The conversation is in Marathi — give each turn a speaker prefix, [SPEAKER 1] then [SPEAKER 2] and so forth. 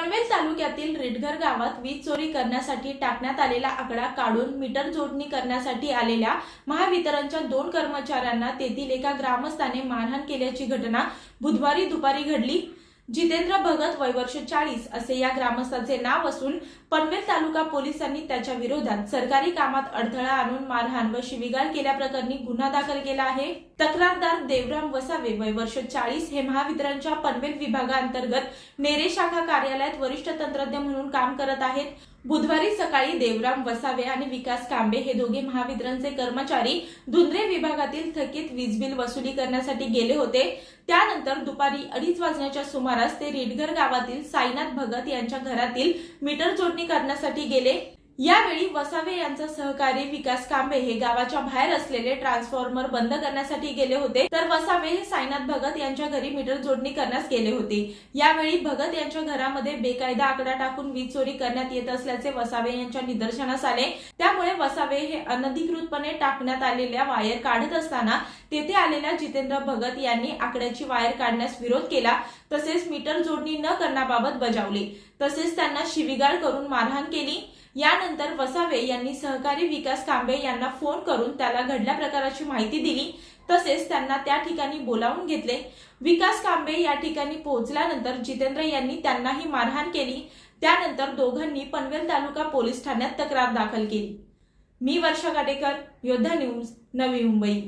[SPEAKER 1] पनवेल तालुक्यातील रेडघर गावात वीज चोरी करण्यासाठी टाकण्यात आलेला आकडा काढून मीटर जोडणी करण्यासाठी आलेल्या महावितरणच्या दोन कर्मचाऱ्यांना तेथील एका ग्रामस्थाने मारहाण केल्याची घटना बुधवारी दुपारी घडली. जितेंद्र भगत वयवर्ष चाळीस असे या ग्रामस्थाचे नाव असून पनवेल तालुका पोलिसांनी त्याच्या विरोधात सरकारी कामात अडथळा आणून मारहाण व शिवीगाळ केल्याप्रकरणी गुन्हा दाखल केला आहे. तक्रारदार देवराम वसावे वयवर्ष चाळीस हे महावितरणच्या पनवेल विभागांतर्गत नेरे शाखा कार्यालयात वरिष्ठ तंत्रज्ञ म्हणून काम करत आहेत. बुधवारी सकाळी देवराम वसावे आणि विकास कांबे हे दोघे महावितरणचे कर्मचारी धुंद्रे विभागातील थकीत वीज बिल वसुली करण्यासाठी गेले होते. त्यानंतर दुपारी अडीच वाजण्याच्या सुमारास ते रेडगर गावातील साईनाथ भगत यांच्या घरातील मीटर जोडणी करण्यासाठी गेले. यावेळी वसावे यांचा सहकारी विकास कांबे हे गावाच्या बाहेर असलेले ट्रान्सफॉर्मर बंद करण्यासाठी गेले होते. तर वसावे हे साईनाथ भगत यांच्या घरी मीटर जोडणी करण्यास गेले होते. यावेळी भगत यांच्या घरामध्ये बेकायदा आकडा टाकून वीज चोरी करण्यात येत असल्याचे वसावे यांच्या निदर्शनास आले. त्यामुळे वसावे हे अनधिकृतपणे टाकण्यात आलेल्या वायर काढत असताना तेथे आलेल्या जितेंद्र भगत यांनी आकड्याची वायर काढण्यास विरोध केला. तसेच मीटर जोडणी न करण्याबाबत बजावले. तसेच त्यांना शिवीगाळ करून मारहाण केली. यानंतर वसावे यांनी सहकारी विकास कांबे यांना फोन करून त्याला घडल्या प्रकाराची माहिती दिली. तसेच त्यांना त्या ठिकाणी बोलावून घेतले. विकास कांबे या ठिकाणी पोहोचल्यानंतर जितेंद्र यांनी त्यांनाही मारहाण केली. त्यानंतर दोघांनी पनवेल तालुका पोलीस ठाण्यात तक्रार दाखल केली. मी वर्षा काटेकर योद्धा न्यूज नवी मुंबई.